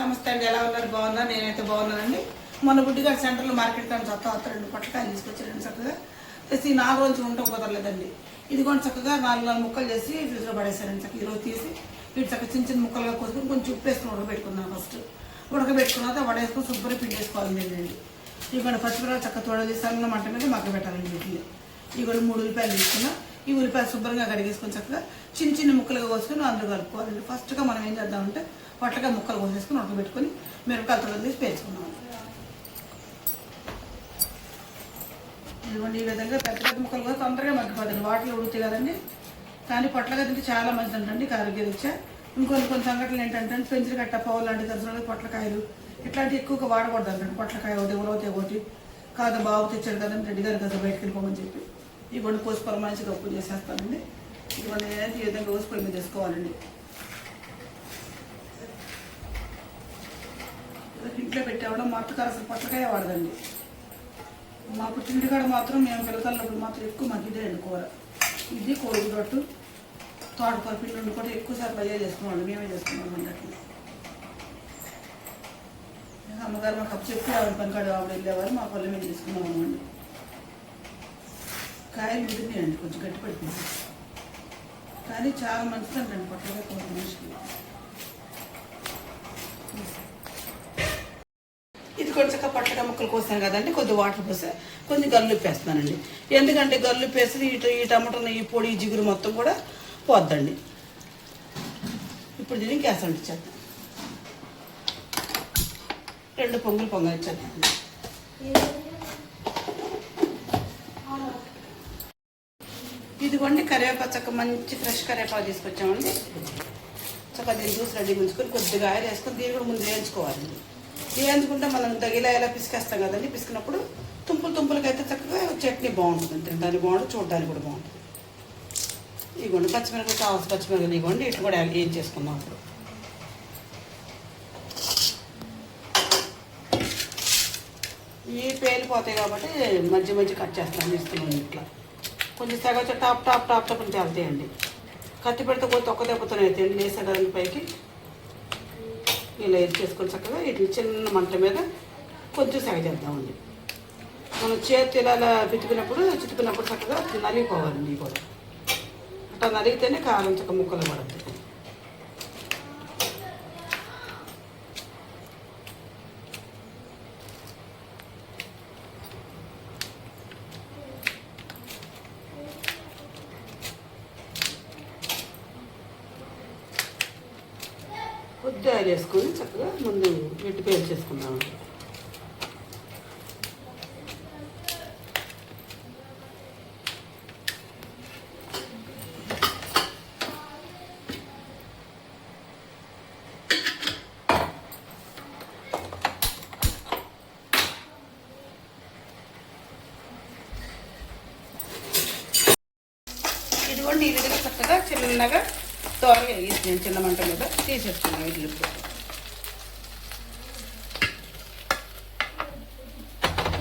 నమస్తే అండి. ఎలా ఉన్నారు? బాగున్నా? నేనైతే బాగున్నానండి. మొన్న బుడ్డిగారి సెంటర్లో మార్కెట్ కానీ చత్త వస్తా రెండు పొట్లకాయలు తీసుకొచ్చారండి చక్కగా. తెచ్చి నాలుగు రోజులు ఉండటం కుదరలేదండి. ఇది కూడా చక్కగా నాలుగు నాలుగు ముక్కలు చేసి ఫ్రిడ్జ్లో పడేసారండి చక్కగా. ఈరోజు తీసి వీటి చక్కగా చిన్న చిన్న ముక్కలుగా కోసుకొని కొంచెం ఉప్పు వేసుకుని ఉడకబెట్టుకున్నాను ఫస్ట్. ఉడకబెట్టుకున్నాక వడేసుకొని శుభ్రంగా పిండి వేసుకోవాలండి అండి ఇవి పచ్చిమిరపకాయలు చక్క తోడలు సన్న మంట మీద మగ్గ పెట్టాలండి వీటిని. ఇవి కూడా మూడు ఉల్లిపాయలు తీసుకున్నా. ఈ ఉల్లిపాయలు శుభ్రంగా కడిగేసుకొని చక్కగా చిన్న చిన్న ముక్కలుగా కోసుకొని అందులో కలుపుకోవాలండి. ఫస్ట్గా మనం ఏం చేద్దామంటే పొట్లకాయ ముక్కలు కోసేసుకొని ఉడకబెట్టుకుని మిరపకాయలు తొడలు తీసి పేర్చుకున్నాం ఇదిగోండి ఈ విధంగా పెద్ద పెద్ద ముక్కలు కూడా తొందరగా మగ్గిపోతుంది వాటిలో ఉడుతాయి కదండి కానీ పొట్లకాయ తింటే చాలా మంచిది అంటండి ఆరోగ్య రీత్యా ఇంకొన్ని కొన్ని సంఘటనలు ఏంటంటే పెంచులు కట్ట పోవు లాంటి దర్శనాలు పొట్లకాయలు ఇట్లాంటివి ఎక్కువగా వాడకూడదు అంటండి. పొట్లకాయ ఒకటి ఎవరైతే ఒకటి. కాదు బాబు తెచ్చాడు కదండి రెడ్డి గారు కదా బయటకు వెళ్ళిపోమని చెప్పి. ఇవ్వండి కొన్ని కోసుకొని మంచిగా ఉప్పు చేసేస్తానండి. ఇవన్నీ ఈ విధంగా కోసుకొని మీద చేసుకోవాలండి ఇంట్లో పెట్టేవడం మా అత్తగారు అసలు పొట్లకాయ వాడదండి. మా పుట్టింటికాడ మాత్రం మేము పిల్లకల్లప్పుడు మాత్రం ఎక్కువ మాకు ఇదే అండి కూర. ఇది కోడిగుడ్డు తోటకూర పిండి కూడా ఎక్కువసార్లు అయ్యే చేసుకున్నాం మేమే చేసుకున్నాం అన్నట్లు అమ్మగారు మాకు అప్పు చెప్పి ఆవిడ పనికాడు ఆవిడ వెళ్ళేవారు మా పళ్ళు మేము తీసుకున్నాం అండి. కాయలు ముదిరినాయండి కొంచెం గట్టి పడిపోయింది కానీ చాలా మంచిదండి పొట్టగా కూర మనిషికి. కొంచెం పట్టక ముక్కలు కోసాను కదండి కొద్ది వాటర్ పోసా కొంచెం గల్లుప్పు ఎందుకంటే గల్లుప్పు వేసి ఈ ఈ టమాటో ఈ పొడి ఈ జిగురు మొత్తం కూడా పోద్దండి. ఇప్పుడు దీనికి గ్యాస్ అంటించేద్దాం రెండు పొంగులు పొంగలిచ్చేద్దాం ఇదిగోండి కరివేపాకు చక్క మంచి ఫ్రెష్ కరివేపాకు తీసుకొచ్చామండి. చక్కగా దీన్ని జ్యూస్ రెడీ ఉంచుకొని కొద్దిగా ఆయిల్ వేసుకొని దీన్ని కూడా ముందు వేయించుకోవాలండి. వేయించుకుంటే మనం తగిలా ఇలా పిసికేస్తాం కదండి పిసికినప్పుడు తుంపులు తుంపులకి అయితే చక్కగా చట్నీ బాగుంటుంది. తినడానికి బాగుంటుంది చూడడానికి కూడా బాగుంటుంది. ఇవ్వండి పచ్చిమిరపకాయ కావాల్సిన పచ్చిమిరపకాయలు ఇవ్వండి ఇటు కూడా ఏం చేసుకుందాం అప్పుడు ఇవి పేలిపోతాయి కాబట్టి మధ్య మధ్య కట్ చేస్తాను ఇస్తున్నాను ఇట్లా. కొంచెం సగ టాప్ టాప్ టాప్ టాప్ నుంచి వెళ్తాయండి. కత్తి పెడితే పోతే ఒక్క దెబ్బతోనే అవుతాయండి లేసే కదండి పైకి. ఇలా ఎది చేసుకొని చక్కగా ఇట్లా చిన్న మంట మీద కొంచెం సెగ చేద్దామండి. మనం చేతి ఇలా ఇలా చితికినప్పుడు చక్కగా నలిగిపోవాలండి కూడా అట్లా నలిగితేనే కారం చక్క ముక్కలు పడద్దు తయారు చేసుకొని చక్కగా ముందు వెట్టి పేరు చేసుకుందాం ఇదిగోండి ఈ విధంగా చక్కగా చిన్నగా తోరగా వేసి చిన్న మంట మీద తీసేసుకున్నాను ఇడ్లు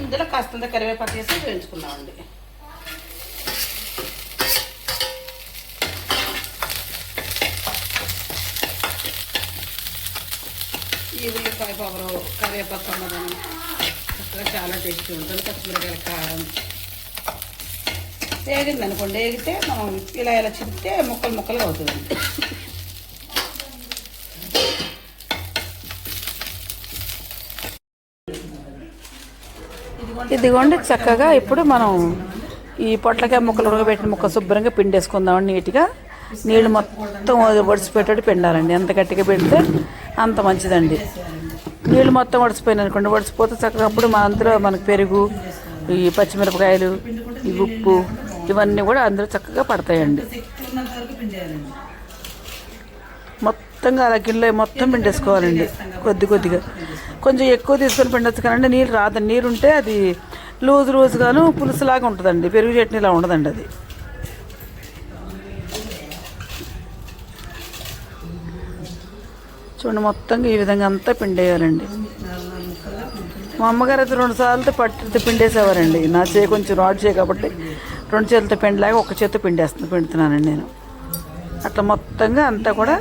ఇందులో కాస్తంత కరివేపాకు వేసి వేయించుకున్నామండి. ఈ ఉల్లిపాయ పవరు కరివేపాకు అన్నదని చక్కగా చాలా టేస్టీ ఉంటుంది. పచ్చిమిరకాయల కారం వేగింది అనుకోండి వేగితే మనం ఇలా ఇలా చిరిగితే ముక్కలు ముక్కలుగా అవుతుంది. ఇదిగోండి చక్కగా ఇప్పుడు మనం ఈ పొట్లకాయ ముక్కలు ఉడకబెట్టిన ముక్క శుభ్రంగా పిండేసుకుందామండి నీట్గా. నీళ్ళు మొత్తం ఒడిసిపెట్టేట్టు పిండాలండి. ఎంత గట్టిగా పెడితే అంత మంచిదండి. నీళ్ళు మొత్తం ఒడిసిపోయినాయి అనుకోండి ఒడిసిపోతే చక్కగా అప్పుడు మన అందులో మనకు పెరుగు ఈ పచ్చిమిరపకాయలు ఈ ఉప్పు ఇవన్నీ కూడా అందులో చక్కగా పడతాయండి. మొత్తంగా అలా గిన్నెలో మొత్తం పిండేసుకోవాలండి. కొద్ది కొద్దిగా. కొంచెం ఎక్కువ తీసుకొని పిండొచ్చు కానీ నీళ్ళు రాదు. నీరు ఉంటే అది లూజ్ రోజుగాను పులుసులాగా ఉంటుందండి. పెరుగు చట్నీలా ఉండదండి అది. చూడండి మొత్తంగా ఈ విధంగా అంతా పిండేయాలండి. మా అమ్మగారు అయితే రెండు సార్లు పట్టి పిండేసేవారండి. నా చేయి కొంచెం రాడ్ చేయి కాబట్టి రెండు చేతులతో పిండిలాగా ఒక చేతితో పిండేస్తుంది పిండుతున్నానండి నేను. అట్లా మొత్తంగా అంతా కూడా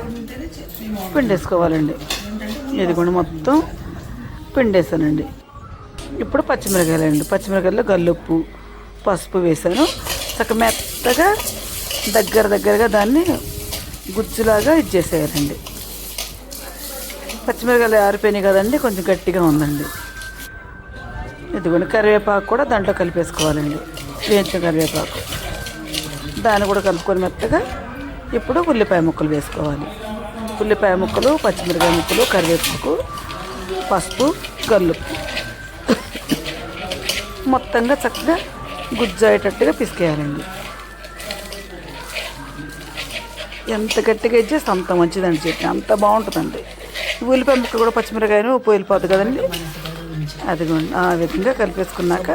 పిండేసుకోవాలండి. ఇది కూడా మొత్తం పిండేసానండి. ఇప్పుడు పచ్చిమిరకాయలు పచ్చిమిరకాయల్లో గల్లుప్పు పసుపు వేసాను. చక్క మెత్తగా దగ్గర దగ్గరగా దాన్ని గుజ్జులాగా ఇచ్చేసేయాలండి పచ్చిమిరకాయలు ఆరిపోయినాయి కదండి కొంచెం గట్టిగా ఉందండి. ఇదిగోండి కరివేపాకు కూడా దాంట్లో కలిపేసుకోవాలండి. వేయించిన కరివేపాకు. దాన్ని కూడా కలుపుకొని మెత్తగా ఇప్పుడు ఉల్లిపాయ ముక్కలు వేసుకోవాలి. ఉల్లిపాయ ముక్కలు పచ్చిమిరకాయ ముక్కలు కరివేపాకు పసుపు గల్లుప్పు మొత్తంగా చక్కగా గుజ్జు అయ్యేటట్టుగా పిసికేయాలండి. ఎంత గట్టిగా ఇచ్చేస్తే అంత మంచిదండి చట్నీ. అంత బాగుంటుందండి. ఉల్లిపాయ ముక్క కూడా పచ్చిమిరకాయను ఉప్పు వెళ్ళిపోతుంది కదండి. అదిగోండి ఆ విధంగా కలిపేసుకున్నాక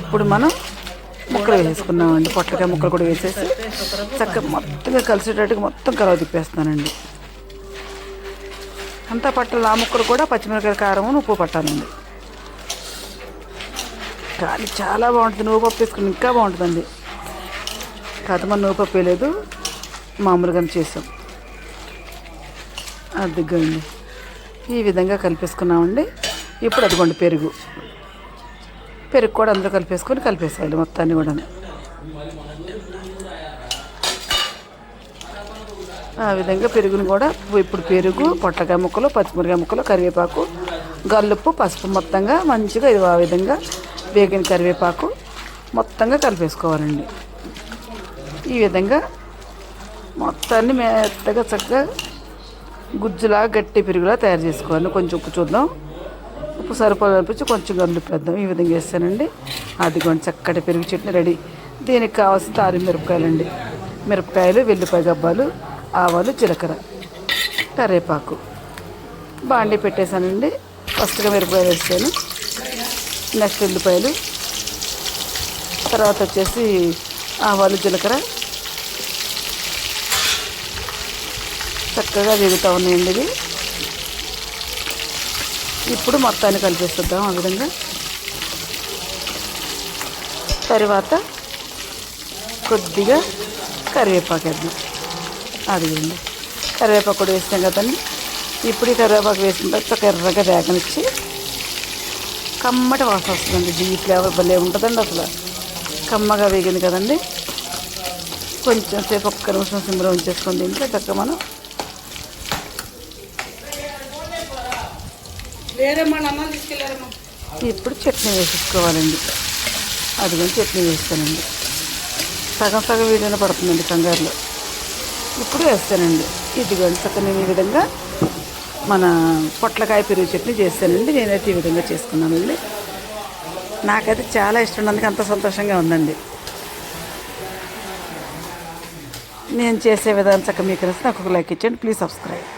ఇప్పుడు మనం ముక్కలు వేసుకున్నామండి పొట్లకాయ ముక్కలు కూడా వేసేసి చక్కగా మొత్తంగా కలిసేటట్టుగా మొత్తం కలవ తిప్పేస్తానండి అంతా పట్టాలి ఆ ముక్కలు కూడా పచ్చిమిరపకాయ కారం ఉప్పు పట్టాలండి. కానీ చాలా బాగుంటుంది. నువ్వు పప్పు వేసుకుని ఇంకా బాగుంటుందండి. కాదు మన నువ్వు పప్పు వేయలేదు. మామూలుగానే చేసాం. అదిగోండి. ఈ విధంగా కలిపేసుకున్నామండి. ఇప్పుడు అదిగోండి పెరుగు. పెరుగు కూడా అందులో కలిపేసుకొని కలిపేసేయాలి మొత్తాన్ని కూడా ఆ విధంగా పెరుగును కూడా ఇప్పుడు పెరుగు పొట్లకాయ ముక్కలు పచ్చిమిరకాయ ముక్కలు కరివేపాకు గల్లుప్పు పసుపు మొత్తంగా మంచిగా ఇది ఆ విధంగా వేగిన కరివేపాకు మొత్తంగా కలిపేసుకోవాలండి. ఈ విధంగా మొత్తాన్ని మెత్తగా చక్కగా గుజ్జులా గట్టి పెరుగులా తయారు చేసుకోవాలి. కొంచెం ఉప్పు చూద్దాం. ఉప్పు సరిపోదు కొంచెం గల్లు పెద్దాం. ఈ విధంగా వేస్తానండి అదిగోండి చక్కటి పెరుగు చట్నీ రెడీ. దీనికి కావాల్సిన తారి మిరపకాయలండి. మిరపకాయలు వెల్లిపాయ గబ్బాలు ఆవాలు జీలకర్ర కరివేపాకు. బాండి పెట్టేశానండి. ఫస్ట్గా మిరపకాయలు వేసాను నెక్స్ట్ ఉల్లిపాయలు. తర్వాత వచ్చేసి ఆవాలు జీలకర్ర. చక్కగా వేగుతూ ఉన్నాయండి ఇవి. ఇప్పుడు మొత్తాన్ని కలిపేస్తుందాం ఆ విధంగా. తర్వాత కొద్దిగా కరివేపాకు వేద్దాం. అది కరివేపాకు కూడా వేస్తాం కదండి. ఇప్పుడు ఈ కరివేపాకు వేసిన తర్వాత ఎర్రగా వేగనిచ్చి కమ్మటి వాసన వస్తుందండి. జీ ఫ్లేవర్ భలే ఉంటుందండి అసలు. కమ్మగా వేగింది కదండి. కొంచెం సేపు ఒక్క నిమిషం సిమ్లో ఉంచేసుకొని తింటే చక్కగా మనం ఇప్పుడు చట్నీ వేసేసుకోవాలండి అది కానీ చట్నీ వేస్తానండి. సగం సగం వీడియోలో పడుతుందండి కంగారులో. ఇప్పుడు వేస్తానండి. ఇదిగోండి చక్కగా నేను ఈ విధంగా మన పొట్లకాయ పెరుగు చట్నీ చేస్తానండి. నేనైతే ఈ విధంగా చేసుకున్నానండి. నాకైతే చాలా ఇష్టం ఉన్నందుకు అంత సంతోషంగా ఉందండి. నేను చేసే విధానం చక్కగా మీకు తెలిసి నాకు ఒక లైక్ ఇచ్చండి ప్లీజ్ సబ్స్క్రైబ్.